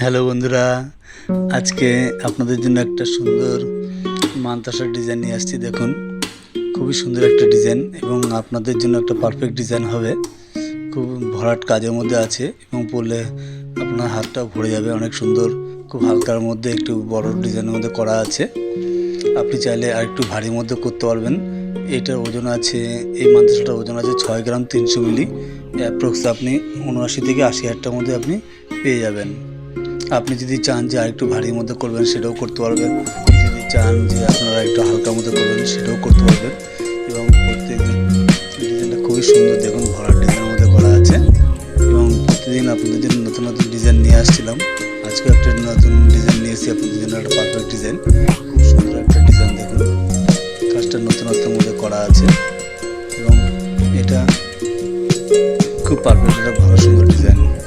Hello বন্ধুরা, আজকে আপনাদের জন্য একটা সুন্দর মানতাসার ডিজাইন নিয়ে আসছি, দেখুন। খুবই সুন্দর একটা ডিজাইন এবং আপনাদের জন্য একটা পারফেক্ট ডিজাইন হবে। খুব ভরাট কাজের মধ্যে আছে এবং পরলে আপনার হাতটা ভরে যাবে অনেক সুন্দর। খুব হালকার মধ্যে একটু বড় ডিজাইনের মধ্যে করা আছে। আপনি চাইলে আর একটু ভারীর মধ্যে করতে পারবেন। এটার ওজন আছে, এই মাদ্রাসাটার ওজন আছে ছয় গ্রাম তিনশো মিলি। অ্যাপ্রক্স আপনি উনআশি থেকে আশি হাজারটার মধ্যে আপনি পেয়ে যাবেন। আপনি যদি চান যে আরেকটু ভারীর মধ্যে করবেন, সেটাও করতে পারবেন। যদি চান যে আপনারা একটু হালকার মধ্যে করবেন, সেটাও করতে পারবেন। এবং প্রত্যেকদিন ডিজাইনটা খুবই সুন্দর, দেখুন ভরাট ডিজাইনের মধ্যে করা আছে। এবং প্রতিদিন আপনাদের জন্য নতুন নতুন ডিজাইন নিয়ে আসছিলাম। আজকে একটা নতুন ডিজাইন নিয়ে এসেছি, আপনাদের জন্য একটা পারফেক্ট ডিজাইন। খুব সুন্দর একটা ডিজাইন, দেখুন। কাজটা নতুনত্বের মধ্যে করা আছে। এবং এটা খুব পারফেক্ট একটা ভালো সুন্দর ডিজাইন।